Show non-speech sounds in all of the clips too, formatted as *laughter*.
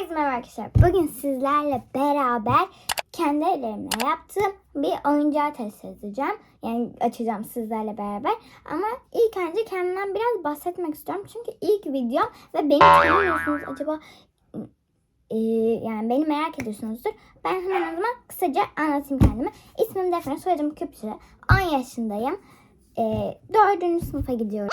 Herkese merhaba arkadaşlar. Bugün sizlerle beraber kendi ellerimle yaptığım bir oyuncağı test edeceğim. Yani açacağım sizlerle beraber. Ama ilk önce kendimden biraz bahsetmek istiyorum. Çünkü ilk videom ve beni tanımıyorsunuz acaba e, yani beni merak ediyorsunuzdur. Ben hemen o zaman kısaca anlatayım kendimi. İsmim Defne, soyadım Küpçü. 10 yaşındayım. E, 4. sınıfa gidiyorum.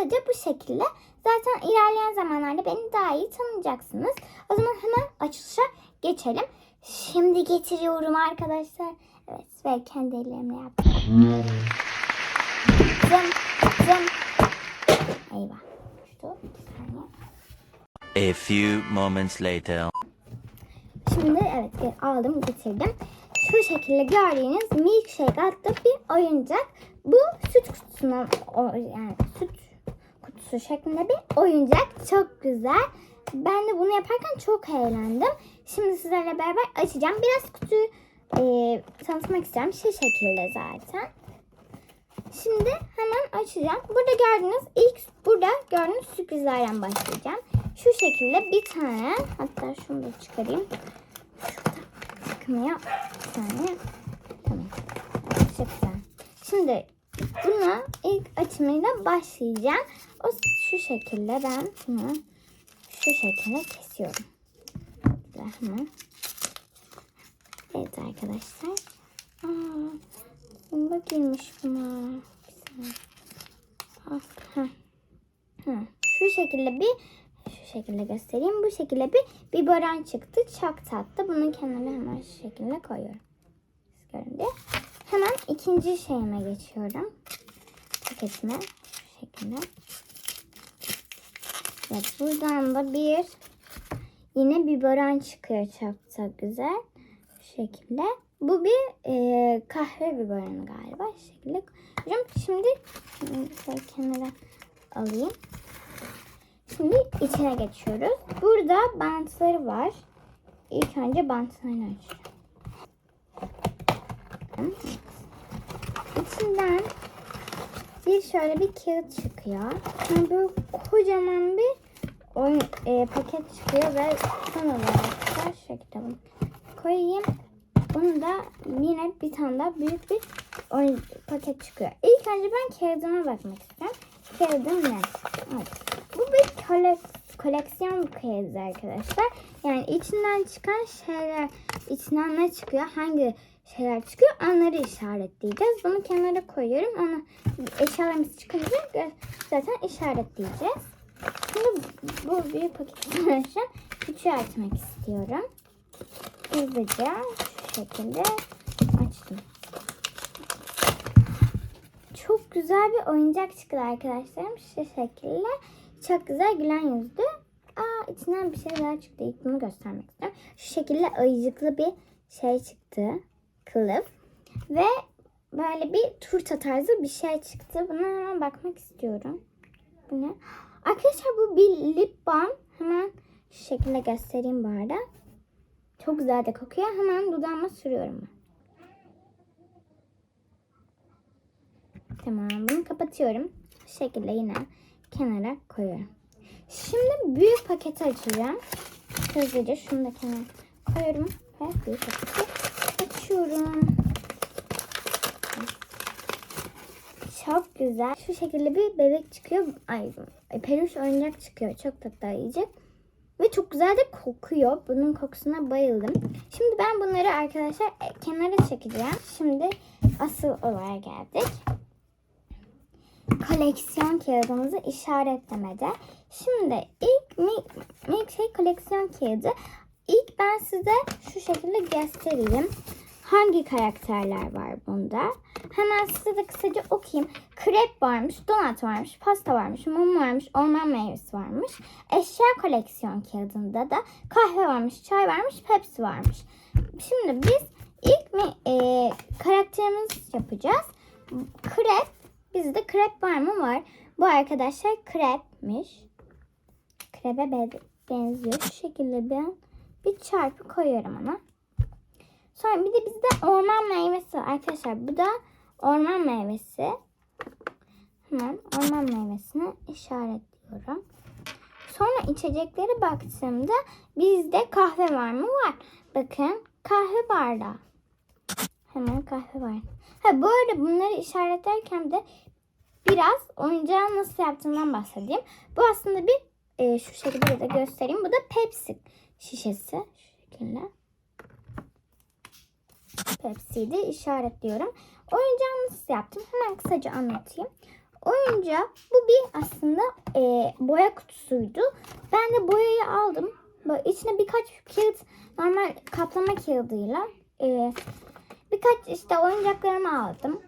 Kısaca bu şekilde. Zaten ilerleyen zamanlarda beni daha iyi tanıyacaksınız. O zaman hemen açılışa geçelim. Şimdi getiriyorum arkadaşlar. Evet ve kendi ellerimle yaptım. Zım zım. Eyvah. Şu. A few moments later. Şimdi evet aldım getirdim. Şu şekilde gördüğünüz milkshake adlı bir oyuncak. Bu süt kutusundan yani süt kutusu şeklinde bir oyuncak. Çok güzel. Ben de bunu yaparken çok eğlendim. Şimdi sizlerle beraber açacağım. Biraz kutuyu e, tanıtmak istiyorum. Şu şekilde zaten. Şimdi hemen açacağım. Burada gördüğünüz ilk burada gördüğünüz sürprizlerden başlayacağım. Şu şekilde bir tane hatta şunu da çıkarayım. Şurada çıkmıyor. Bir saniye. Tamam. Şimdi buna ilk açımıyla başlayacağım. O şu şekilde ben bunu şu şekilde kesiyorum. Hemen. Evet arkadaşlar. Aa, girmiş buna. Bir. Ah. Hı. Şu şekilde bir şu şekilde göstereyim. Bu şekilde bir biberon çıktı. Çok tatlı. Bunun kenarına hemen şu şekilde koyuyorum. Siz görün diye. Hemen ikinci şeyime geçiyorum. Paketime şu şekilde. Evet buradan da bir yine biberon çıkıyor. Çok güzel. Şu şekilde. Bu bir e, kahve biberonu galiba. Şu şekilde. Şimdi şöyle kenara alayım. Şimdi içine geçiyoruz. Burada bantları var. İlk önce bantlarını açıyorum. İçinden bir şöyle bir kağıt çıkıyor. Sonra böyle kocaman bir oyun, e, paket çıkıyor ve son olarak da şu bunu koyayım. Bunu da yine bir tane daha büyük bir oyun paket çıkıyor. İlk önce ben kağıdıma bakmak istiyorum. Kağıdım ne? Evet. Bu bir kolek koleksiyon kağıdı arkadaşlar. Yani içinden çıkan şeyler, içinden ne çıkıyor, hangi şeyler çıkıyor onları işaretleyeceğiz. Bunu kenara koyuyorum. Onu eşyalarımız çıkınca zaten işaretleyeceğiz. Şimdi bu büyük paketi arkadaşlar *laughs* küçüğü açmak istiyorum. Hızlıca şu şekilde açtım. Çok güzel bir oyuncak çıktı arkadaşlarım. Şu şekilde. Çok güzel gülen yüzlü. Aa içinden bir şey daha çıktı. İlk bunu göstermek istiyorum. Şu şekilde ayıcıklı bir şey çıktı. Kılıf. Ve böyle bir turta tarzı bir şey çıktı. Buna hemen bakmak istiyorum. Bu ne? Arkadaşlar bu bir lip balm. Hemen şu şekilde göstereyim bu arada. Çok güzel de kokuyor. Hemen dudağıma sürüyorum. Tamam bunu kapatıyorum. Bu şekilde yine kenara koyuyorum. Şimdi büyük paketi açacağım. Hızlıca şunu da kenara koyuyorum. Ve büyük paketi açıyorum. Çok güzel. Şu şekilde bir bebek çıkıyor. Ay, peluş oyuncak çıkıyor. Çok tatlı ayıcık. Ve çok güzel de kokuyor. Bunun kokusuna bayıldım. Şimdi ben bunları arkadaşlar e, kenara çekeceğim. Şimdi asıl olaya geldik. Koleksiyon kağıdımızı işaretlemede. Şimdi ilk mi- milkshake koleksiyon kağıdı. İlk ben size şu şekilde göstereyim. Hangi karakterler var bunda? Hemen size de kısaca okuyayım. Krep varmış, donat varmış, pasta varmış, mum varmış, orman meyvesi varmış. Eşya koleksiyon kağıdında da kahve varmış, çay varmış, Pepsi varmış. Şimdi biz ilk mi e, karakterimizi yapacağız. Krep, bizde krep var mı? Var. Bu arkadaşlar krepmiş. Krebe be- benziyor. Şu şekilde ben bir çarpı koyuyorum ona. Sonra bir de bizde orman meyvesi var. Arkadaşlar bu da orman meyvesi. Hemen orman meyvesini işaretliyorum. Sonra içeceklere baktığımda bizde kahve var mı? Var. Bakın kahve bardağı. Hemen kahve var. Ha bu arada bunları işaretlerken de biraz oyuncağı nasıl yaptığımdan bahsedeyim. Bu aslında bir e, şu şekilde de göstereyim. Bu da Pepsi şişesi. Şu şekilde. Pepsi'yi de işaretliyorum. Oyuncağı nasıl yaptım? Hemen kısaca anlatayım. Oyuncağı bu bir aslında e, boya kutusuydu. Ben de boyayı aldım. Böyle içine birkaç kağıt normal kaplama kağıdıyla e, birkaç işte oyuncaklarımı aldım.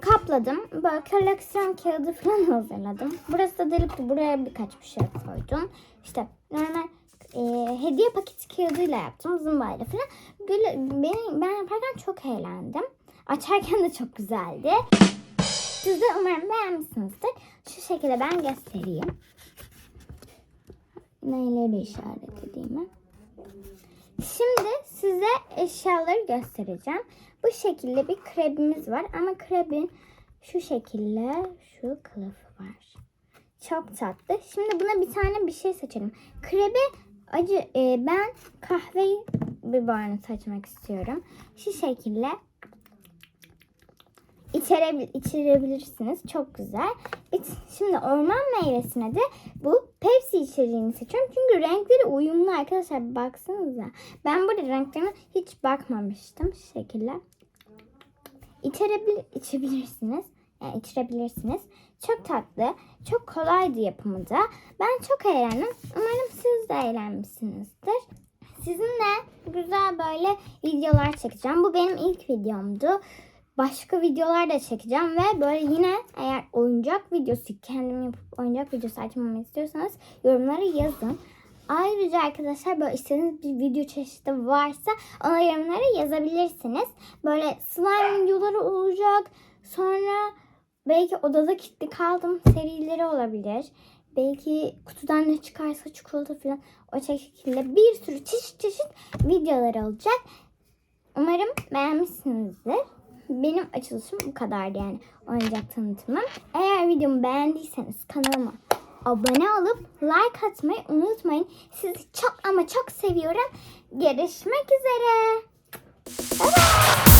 Kapladım. Böyle koleksiyon kağıdı falan *laughs* hazırladım. Burası da delikti. Buraya birkaç bir şey koydum. İşte normal e, hediye paketi kağıdıyla yaptım. Zımbayla falan. Böyle, ben, ben yaparken çok eğlendim. Açarken de çok güzeldi. Siz de umarım beğenmişsinizdir. Şu şekilde ben göstereyim. Neleri işaret edeyim Şimdi size eşyaları göstereceğim. Bu şekilde bir krebimiz var ama krebin şu şekilde şu kılıfı var. Çok tatlı. Şimdi buna bir tane bir şey seçelim. Krebi acı e, ben kahveyi bir barını seçmek istiyorum. Şu şekilde içerebil içirebilirsiniz. Çok güzel. Şimdi orman meyvesine de bu Pepsi içeceğini seçiyorum. Çünkü renkleri uyumlu arkadaşlar. Baksanıza. Ben burada renklerine hiç bakmamıştım. Şu şekilde. İçerebil içebilirsiniz. Yani içirebilirsiniz. Çok tatlı. Çok kolaydı yapımı da. Ben çok eğlendim. Umarım siz de eğlenmişsinizdir. Sizinle güzel böyle videolar çekeceğim. Bu benim ilk videomdu. Başka videolar da çekeceğim ve böyle yine eğer oyuncak videosu kendim yapıp oyuncak videosu açmamı istiyorsanız yorumlara yazın. Ayrıca arkadaşlar böyle istediğiniz bir video çeşidi varsa ona yorumlara yazabilirsiniz. Böyle slime videoları olacak. Sonra belki odada kilitli kaldım serileri olabilir. Belki kutudan ne çıkarsa çikolata falan o şekilde bir sürü çeşit çeşit videolar olacak. Umarım beğenmişsinizdir. Benim açılışım bu kadardı yani oyuncak tanıtımım. Eğer videomu beğendiyseniz kanalıma abone olup like atmayı unutmayın. Sizi çok ama çok seviyorum. Görüşmek üzere. Bye bye.